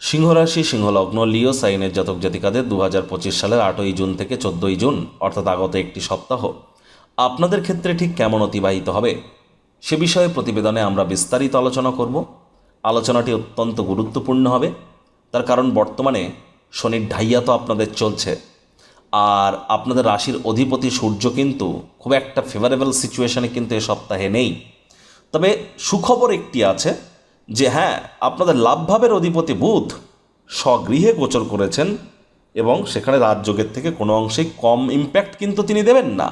সিংহরাশি, সিংহলগ্ন, লিও সাইনের জাতক জাতিকাদের দু হাজার পঁচিশ সালের আটই জুন থেকে চোদ্দই জুন, অর্থাৎ আগত একটি সপ্তাহ। আপনাদের ক্ষেত্রে ঠিক কেমন অতিবাহিত হবে? সে বিষয়ে প্রতিবেদনে আমরা বিস্তারিত আলোচনা করব। আলোচনাটি অত্যন্ত গুরুত্বপূর্ণ হবে। তার কারণ বর্তমানে শনির ঢাইয়া তো আপনাদের চলছে। আর আপনাদের রাশির অধিপতি সূর্য কিন্তু খুব একটা ফেভারেবল সিচুয়েশানে কিন্তু এ সপ্তাহে নেই। তবে সুখবর একটি আছে। যে হ্যাঁ আপনাদের লাভভাবের অধিপতি বুধ স্বগৃহে গোচর করেছেন এবং সেখানে রাজযোগের থেকে কোনো অংশেই কম ইম্প্যাক্ট কিন্তু তিনি দেবেন না।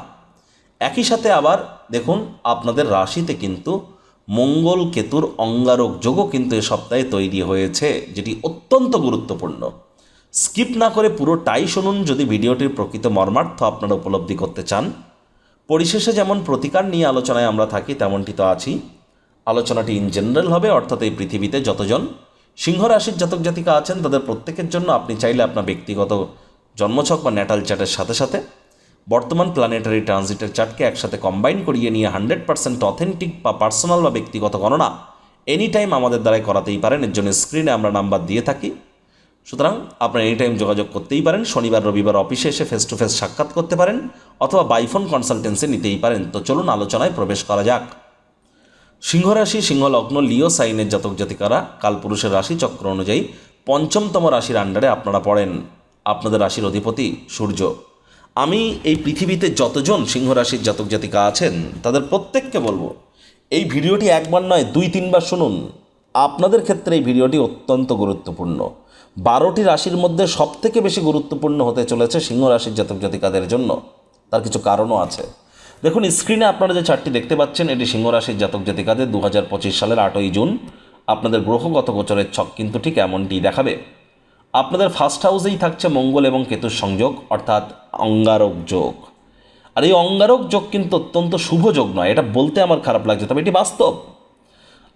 একই সাথে আবার দেখুন, আপনাদের রাশিতে কিন্তু মঙ্গল কেতুর অঙ্গারক যোগও কিন্তু এ সপ্তাহে তৈরি হয়েছে, যেটি অত্যন্ত গুরুত্বপূর্ণ। স্কিপ না করে পুরোটাই শুনুন, যদি ভিডিওটির প্রকৃত মর্মার্থ আপনারা উপলব্ধি করতে চান। পরিশেষে যেমন প্রতিকার নিয়ে আলোচনায় আমরা থাকি, তেমনটি তো আছি আলোচনাটি ইন জেনারেল হবে, অর্থাৎ এই পৃথিবীতে যতজন সিংহ রাশির জাতক জাতিকা আছেন, তাদের প্রত্যেকের জন্য আপনি চাইলে আপনার ব্যক্তিগত জন্মছক বা ন্যাটাল চার্টের সাথে সাথে বর্তমান প্ল্যানেটারি ট্রানজিটের চার্টকে একসাথে কম্বাইন করিয়ে নিয়ে হান্ড্রেড পার্সেন্ট অথেন্টিক বা পার্সোনাল বা ব্যক্তিগত গণনা এনি টাইম আমাদের দ্বারাই করাতেই পারেন। এর জন্য স্ক্রিনে আমরা নাম্বার দিয়ে থাকি। সুতরাং আপনারা এনি টাইম যোগাযোগ করতেই পারেন, শনিবার, রবিবার অফিসে এসে ফেস টু ফেস সাক্ষাৎ করতে পারেন, অথবা বাইফোন কনসালটেন্সি নিতেই পারেন। তো চলুন আলোচনায় প্রবেশ করা যাক। সিংহরাশি, সিংহলগ্ন, লিও, সাইনের জাতক জাতিকারা কালপুরুষের রাশি চক্র অনুযায়ী পঞ্চমতম রাশির আন্ডারে আপনারা পড়েন। আপনাদের রাশির অধিপতি সূর্য। আমি এই পৃথিবীতে যতজন সিংহ রাশির জাতক জাতিকা আছেন, তাদের প্রত্যেককে বলব, এই ভিডিওটি একবার নয়, দুই, তিনবার শুনুন। আপনাদের ক্ষেত্রে এই ভিডিওটি অত্যন্ত গুরুত্বপূর্ণ। বারোটি রাশির মধ্যে সবথেকে বেশি গুরুত্বপূর্ণ হতে চলেছে সিংহ রাশির জাতক জাতিকাদের জন্য। তার কিছু কারণও আছে। দেখুন স্ক্রিনে আপনারা যে চারটি দেখতে পাচ্ছেন, এটি সিংহ রাশির জাতক জাতিকাদের দু হাজার পঁচিশ সালের আটই জুন। আপনাদের গ্রহগত গোচরের ছক কিন্তু ঠিক এমনটি দেখাবে। আপনাদের ফার্স্ট হাউসেই থাকছে মঙ্গল এবং কেতুর সংযোগ, অর্থাৎ অঙ্গারক যোগ। আর এই অঙ্গারক যোগ কিন্তু অত্যন্ত শুভ যোগ নয়, এটা বলতে আমার খারাপ লাগছে, তবে এটি বাস্তব।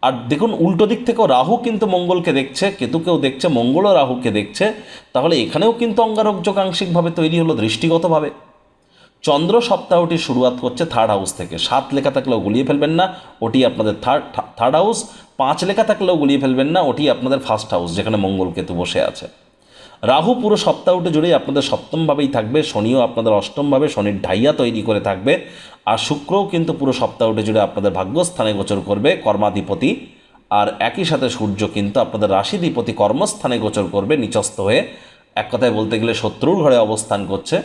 আর দেখুন, উল্টো দিক থেকেও রাহু কিন্তু মঙ্গলকে দেখছে, কেতুকেও দেখছে, মঙ্গলও রাহুকে দেখছে, তাহলে এখানেও কিন্তু অঙ্গারক যোগ আংশিকভাবে তৈরি হলো দৃষ্টিগতভাবে। চন্দ্র সপ্তাহটি শুরুয়াত করছে থার্ড হাউস থেকে। সাত লেখা থাকলেও গুলিয়ে ফেলবেন না, ওটি আপনাদের থার্ড থার্ড হাউস পাঁচ লেখা থাকলেও গুলিয়ে ফেলবেন না, ওটি আপনাদের ফার্স্ট হাউস যেখানে মঙ্গল কেতু বসে আছে। রাহু পুরো সপ্তাহটি জুড়েই আপনাদের সপ্তমভাবেই থাকবে, শনিও আপনাদের অষ্টমভাবে, শনির ঢাইয়া তৈরি করে থাকবে। আর শুক্রও কিন্তু পুরো সপ্তাহটি জুড়ে আপনাদের ভাগ্যস্থানে গোচর করবে, কর্মাধিপতি। আর একই সাথে সূর্য কিন্তু আপনাদের রাশিধিপতি কর্মস্থানে গোচর করবে, নিচস্থ হয়ে। এক কথায় বলতে গেলে শত্রুর ঘরে অবস্থান করছে।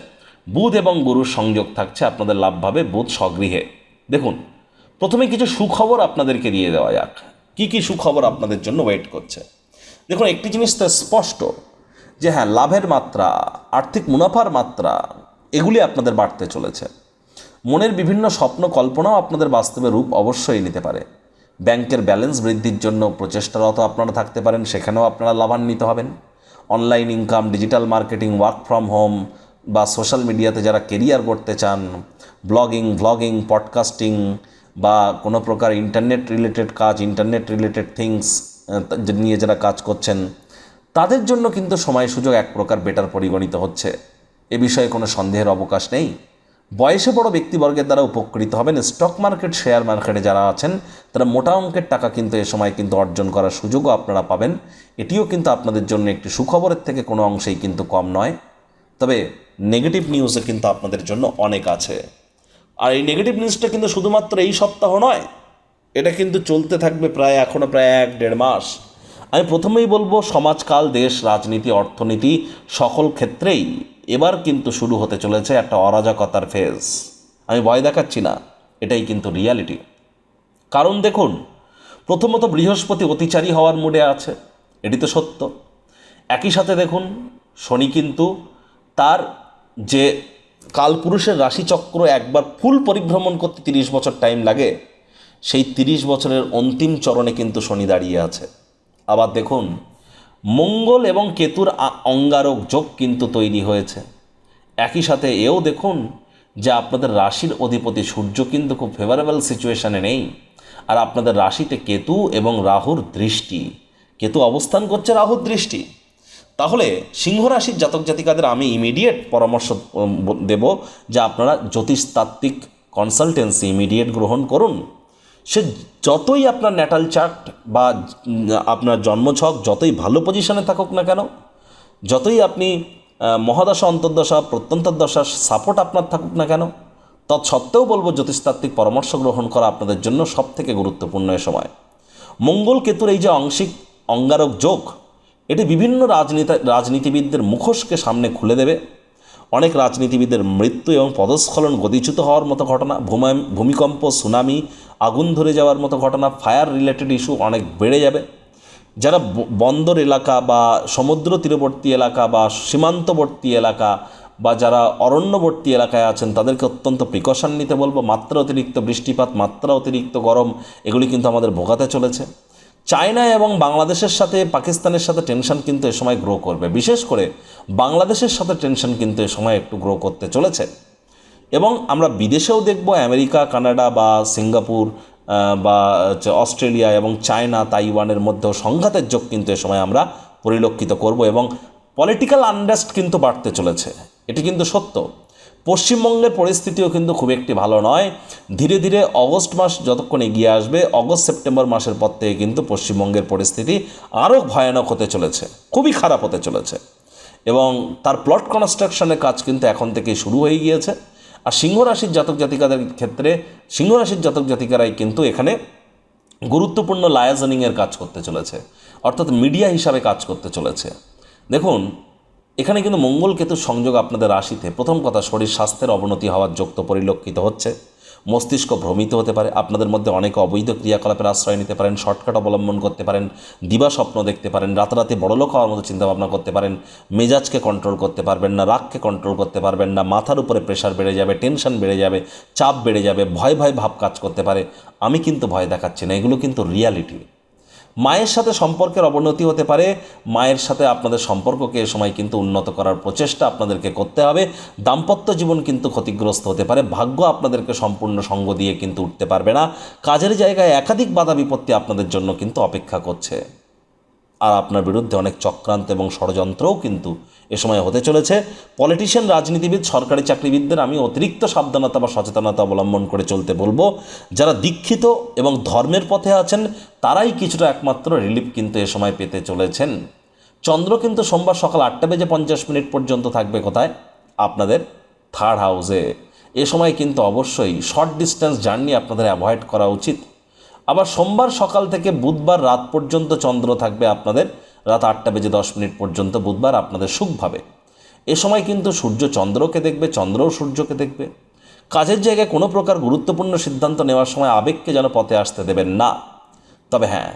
বুধ এবং গুরুর সংযোগ থাকছে, আপনাদের লাভভাবে বুধ স্বগৃহে। দেখুন, প্রথমে কিছু সুখবর আপনাদেরকে দিয়ে দেওয়া যাক। কি কি সুখবর আপনাদের জন্য ওয়েট করছে? দেখুন, একটি জিনিস তো স্পষ্ট, যে হ্যাঁ লাভের মাত্রা, আর্থিক মুনাফার মাত্রা, এগুলি আপনাদের বাড়তে চলেছে। মনের বিভিন্ন স্বপ্ন কল্পনাও আপনাদের বাস্তবে রূপ অবশ্যই নিতে পারে। ব্যাংকের ব্যালেন্স বৃদ্ধির জন্য প্রচেষ্টারত আপনারা থাকতে পারেন, সেখানেও আপনারা লাভান্বিত হবেন। Online income, digital marketing, work from home বা সোশ্যাল মিডিয়াতে যারা কেরিয়ার করতে চান, ব্লগিং, ভ্লগিং, পডকাস্টিং বা কোনো প্রকার ইন্টারনেট রিলেটেড কাজ, ইন্টারনেট রিলেটেড থিংস নিয়ে যারা কাজ করছেন, তাদের জন্য কিন্তু সময় সুযোগ এক প্রকার বেটার পরিগণিত হচ্ছে। এ বিষয়ে কোনো সন্দেহের অবকাশ নেই। বয়সে বড় ব্যক্তিবর্গের দ্বারা উপকৃত হবেন স্টক মার্কেট, শেয়ার মার্কেটে যারা আছেন, তারা মোটা অঙ্কের টাকা কিন্তু এ সময় কিন্তু অর্জন করার সুযোগও আপনারা পাবেন। এটিও কিন্তু আপনাদের জন্য একটি সুখবরের থেকে কোনো অংশেই কিন্তু কম নয়। তবে নেগেটিভ নিউজও কিন্তু আপনাদের জন্য অনেক আছে। আর এই নেগেটিভ নিউজটা কিন্তু শুধুমাত্র এই সপ্তাহ নয়, এটা কিন্তু চলতে থাকবে প্রায় এখনও প্রায় এক দেড় মাস। আমি প্রথমেই বলব, সমাজকাল, দেশ, রাজনীতি, অর্থনীতি সকল ক্ষেত্রেই এবার কিন্তু শুরু হতে চলেছে একটা অরাজকতার ফেজ আমি ভয় দেখাচ্ছি না, এটাই কিন্তু রিয়ালিটি কারণ দেখুন, প্রথমত বৃহস্পতি অতিচারী হওয়ার মুডে আছে, এটি তো সত্য। একই সাথে দেখুন, শনি কিন্তু তার যে কালপুরুষের রাশিচক্র একবার ফুল পরিভ্রমণ করতে তিরিশ বছর টাইম লাগে, সেই তিরিশ বছরের অন্তিম চরণে কিন্তু শনি দাঁড়িয়ে আছে। আবার দেখুন, মঙ্গল এবং কেতুর অঙ্গারক যোগ কিন্তু তৈরি হয়েছে। একই সাথে এও দেখুন যে আপনাদের রাশির অধিপতি সূর্য কিন্তু খুব ফেভারেবল সিচুয়েশানে নেই। আর আপনাদের রাশিতে কেতু এবং রাহুর দৃষ্টি। কেতু অবস্থান করছে রাহুর দৃষ্টি। তাহলে সিংহ রাশির জাতক জাতিকাদের আমি ইমিডিয়েট পরামর্শ দেব যে আপনারা জ্যোতিষতাত্ত্বিক কনসালটেন্সি ইমিডিয়েট গ্রহণ করুন। সে যতই আপনার ন্যাটাল চার্ট বা আপনার জন্মছক যতই ভালো পজিশনে থাকুক না কেন, যতই আপনি মহাদশা, অন্তর্দশা প্রত্যন্তর্দশার সাপোর্ট আপনার থাকুক না কেন, তৎসত্ত্বেও বলব জ্যোতিষতাত্ত্বিক পরামর্শ গ্রহণ করা আপনাদের জন্য সব থেকে গুরুত্বপূর্ণ এ সময়। মঙ্গল কেতুর এই যে আংশিক অঙ্গারক যোগ এটি বিভিন্ন রাজনীতি, রাজনীতিবিদদের মুখোশকে সামনে খুলে দেবে। অনেক রাজনীতিবিদের মৃত্যু এবং পদস্খলন গতিচ্যুত হওয়ার মতো ঘটনা ভূমিকম্প, সুনামি, আগুন ধরে যাওয়ার মতো ঘটনা, ফায়ার রিলেটেড ইস্যু অনেক বেড়ে যাবে। যারা বন্দর এলাকা বা সমুদ্র তীরবর্তী এলাকা বা সীমান্তবর্তী এলাকা বা যারা অরণ্যবর্তী এলাকায় আছেন, তাদেরকে অত্যন্ত প্রিকশন নিতে বলব। মাত্রা অতিরিক্ত বৃষ্টিপাত, মাত্রা অতিরিক্ত গরম, এগুলি কিন্তু আমাদের ভোগাতে চলেছে। চায়না এবং বাংলাদেশের সাথে পাকিস্তানের সাথে টেনশন কিন্তু এ সময় গ্রো করবে। বিশেষ করে বাংলাদেশের সাথে টেনশন কিন্তু এ সময় একটু গ্রো করতে চলেছে। এবং আমরা বিদেশেও দেখব আমেরিকা, কানাডা বা সিঙ্গাপুর বা অস্ট্রেলিয়া এবং চায়না, তাইওয়ানের মধ্যেও সংঘাতের যোগ কিন্তু এ সময় আমরা পরিলক্ষিত করব এবং পলিটিক্যাল আনরেস্ট কিন্তু বাড়তে চলেছে। এটি কিন্তু সত্য। পশ্চিমবঙ্গের পরিস্থিতিও কিন্তু খুব একটি ভালো নয়। ধীরে ধীরে অগস্ট মাস যতক্ষণ এগিয়ে আসবে, অগস্ট সেপ্টেম্বর মাসের পর থেকে কিন্তু পশ্চিমবঙ্গের পরিস্থিতি আরও ভয়ানক হতে চলেছে, খুবই খারাপ হতে চলেছে। এবং তার প্লট কনস্ট্রাকশনের কাজ কিন্তু এখন থেকেই শুরু হয়ে গিয়েছে। আর সিংহ রাশির জাতক জাতিকাদের ক্ষেত্রে, সিংহ রাশির জাতক জাতিকারাই কিন্তু এখানে গুরুত্বপূর্ণ লায়াজনিংয়ের কাজ করতে চলেছে। অর্থাৎ মিডিয়া হিসাবে কাজ করতে চলেছে। দেখুন এখানে কিন্তু মঙ্গল কেতুর সংযোগ আপনাদের রাশিতে। প্রথম কথা, শরীর স্বাস্থ্যের অবনতি হওয়ার যোগ তো পরিলক্ষিত হচ্ছে। মস্তিষ্ক ভ্রমিত হতে পারে, আপনাদের মধ্যে অনেকে অবৈধ ক্রিয়াকলাপের আশ্রয় নিতে পারেন, শর্টকাট অবলম্বন করতে পারেন, দিবা স্বপ্ন দেখতে পারেন, রাতারাতি বড়লোক হওয়ার মতো চিন্তাভাবনা করতে পারেন, মেজাজকে কন্ট্রোল করতে পারবেন না, রাগকে কন্ট্রোল করতে পারবেন না, মাথার উপরে প্রেশার বেড়ে যাবে টেনশন বেড়ে যাবে, চাপ বেড়ে যাবে, ভয় ভয় ভাব কাজ করতে পারে। আমি কিন্তু ভয় দেখাচ্ছি না, এগুলো কিন্তু রিয়ালিটি মায়ের সাথে সম্পর্কের অবনতি হতে পারে। মায়ের সাথে আপনাদের সম্পর্ককে এ সময় কিন্তু উন্নত করার প্রচেষ্টা আপনাদেরকে করতে হবে। দাম্পত্য জীবন কিন্তু ক্ষতিগ্রস্ত হতে পারে। ভাগ্য আপনাদেরকে সম্পূর্ণ সঙ্গ দিয়ে কিন্তু উঠতে পারবে না। কাজের জায়গায় একাধিক বাধা বিপত্তি আপনাদের জন্য কিন্তু অপেক্ষা করছে। আর আপনার বিরুদ্ধে অনেক চক্রান্ত এবং ষড়যন্ত্রও কিন্তু এ সময় হতে চলেছে। পলিটিশিয়ান, রাজনীতিবিদ, সরকারি চাকরিবিদদের আমি অতিরিক্ত সাবধানতা বা সচেতনতা অবলম্বন করে চলতে বলব। যারা দীক্ষিত এবং ধর্মের পথে আছেন, তারাই কিছুটা একমাত্র রিলিফ কিন্তু এ সময় পেতে চলেছেন। চন্দ্র কিন্তু সোমবার সকাল আটটা বেজে পঞ্চাশ মিনিট পর্যন্ত থাকবে কোথায়? আপনাদের থার্ড হাউসে এ সময় কিন্তু অবশ্যই শর্ট ডিস্টেন্স জার্নি আপনাদের অ্যাভয়েড করা উচিত। আবার সোমবার সকাল থেকে বুধবার রাত পর্যন্ত চন্দ্র থাকবে আপনাদের। রাত আটটা বেজে দশ মিনিট পর্যন্ত বুধবার আপনাদের সুখভাবে এ সময় কিন্তু সূর্য চন্দ্রকে দেখবে, চন্দ্রও সূর্যকে দেখবে। কাজের জায়গায় কোনো প্রকার গুরুত্বপূর্ণ সিদ্ধান্ত নেওয়ার সময় আবেগকে যেন পথে আসতে দেবেন না। তবে হ্যাঁ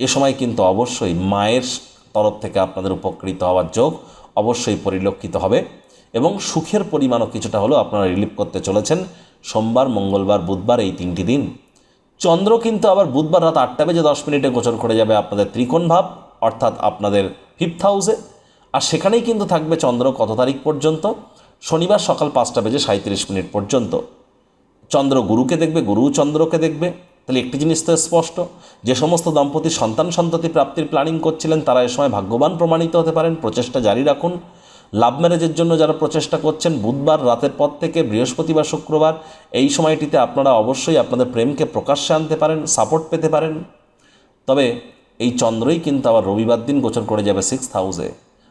এ সময় কিন্তু অবশ্যই মায়ের তরফ থেকে আপনাদের উপকৃত হওয়ার যোগ অবশ্যই পরিলক্ষিত হবে এবং সুখের পরিমাণও কিছুটা হলেও আপনারা রিলিভ করতে চলেছেন। সোমবার, মঙ্গলবার, বুধবার এই তিনটি দিন চন্দ্র কিন্তু আবার বুধবার রাত আটটা বেজে দশ মিনিটে গোচর করে যাবে আপনাদের ত্রিকোণ ভাব, অর্থাৎ আপনাদের ফিফথ হাউসে আর সেখানেই কিন্তু থাকবে চন্দ্র কত তারিখ পর্যন্ত? শনিবার সকাল পাঁচটা বেজে সাঁত্রিশ মিনিট পর্যন্ত। চন্দ্র গুরুকে দেখবে, গুরু চন্দ্রকে দেখবে। তাহলে একটি জিনিস তো স্পষ্ট, যে সমস্ত দম্পতি সন্তান সন্ততি প্রাপ্তির প্ল্যানিং করছিলেন, তারা এ সময় ভাগ্যবান প্রমাণিত হতে পারেন, প্রচেষ্টা জারি রাখুন। লাভ ম্যারেজের জন্য যারা প্রচেষ্টা করছেন, বুধবার রাতের পর থেকে বৃহস্পতিবার, শুক্রবার, এই সময়টিতে আপনারা অবশ্যই আপনাদের প্রেমকে প্রকাশ্যে আনতে পারেন সাপোর্ট পেতে পারেন। তবে এই চন্দ্রই কিন্তু আবার রবিবার দিন গোচর করে যাবে সিক্স হাউসে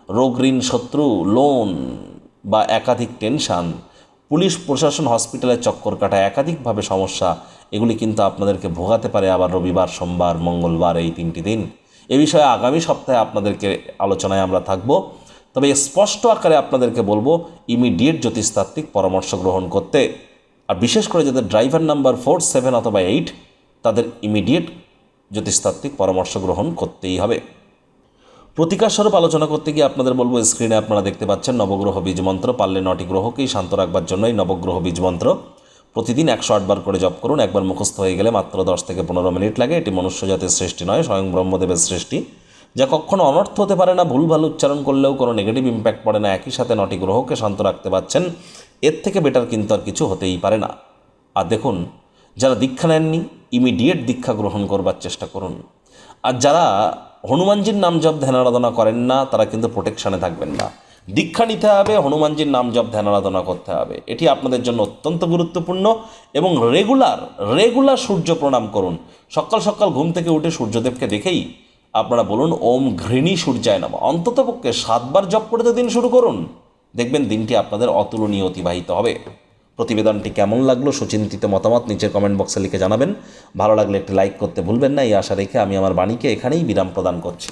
রোগ, ঋণ, শত্রু লোন বা একাধিক টেনশান পুলিশ, প্রশাসন হসপিটালের চক্কর কাটা, একাধিকভাবে সমস্যা, এগুলি কিন্তু আপনাদেরকে ভোগাতে পারে আবার রবিবার, সোমবার, মঙ্গলবার এই তিনটি দিন। এ বিষয়ে আগামী সপ্তাহে আপনাদেরকে আলোচনায় আমরা থাকব। তবে স্পষ্ট আকারে আপনাদেরকে বলব ইমিডিয়েট জ্যোতিষতাত্ত্বিক পরামর্শ গ্রহণ করতে। আর বিশেষ করে যাদের ড্রাইভার নাম্বার ফোর সেভেন অথবা এইট তাদের ইমিডিয়েট জ্যোতিষতাত্ত্বিক পরামর্শ গ্রহণ করতেই হবে। প্রতিকারস্বরূপ আলোচনা করতে গিয়ে আপনাদের বলব স্ক্রিনে আপনারা দেখতে পাচ্ছেন নবগ্রহ বীজ মন্ত্র। পারলে নটি গ্রহকেই শান্ত রাখবার জন্যই নবগ্রহ বীজ মন্ত্র। প্রতিদিন একশো আটবার করে জপ করুন, একবার মুখস্থ হয়ে গেলে মাত্র দশ থেকে পনেরো মিনিট লাগে। এটি মনুষ্য জাতির সৃষ্টি নয়, স্বয়ং ব্রহ্মদেবের সৃষ্টি। যা কখনো অনর্থ হতে পারে না ভুল ভালো উচ্চারণ করলেও কোনো নেগেটিভ ইম্প্যাক্ট পড়ে না। একই সাথে নটি গ্রহকে শান্ত রাখতে পারছেন। এর থেকে বেটার কিন্তু আর কিছু হতেই পারে না। আর দেখুন, যারা দীক্ষা নেননি ইমিডিয়েট দীক্ষা গ্রহণ করবার চেষ্টা করুন। আর যারা হনুমানজির নাম জপ, ধ্যান, আরাধনা করেন না, তারা কিন্তু প্রোটেকশানে থাকবেন না। দীক্ষা নিতে হবে, হনুমানজির নাম জপ, ধ্যান, আরাধনা করতে হবে। এটি আপনাদের জন্য অত্যন্ত গুরুত্বপূর্ণ এবং রেগুলার রেগুলার সূর্য প্রণাম করুন। সকাল সকাল ঘুম থেকে উঠে সূর্যদেবকে দেখেই আপনারা বলুন, ওম ঘৃণী সূর্যায় নাম। অন্ততপক্ষে সাতবার জপ করে তো দিন শুরু করুন। দেখবেন দিনটি আপনাদের অতুলনীয় অতিবাহিত হবে। প্রতিবেদনটি কেমন লাগল সুচিন্তিত মতামত নিচের কমেন্ট বক্সে লিখে জানাবেন। ভালো লাগলে একটি লাইক করতে ভুলবেন না। এই আশা রেখে আমি আমার বাণীকে এখানেই বিরাম প্রদান করছি।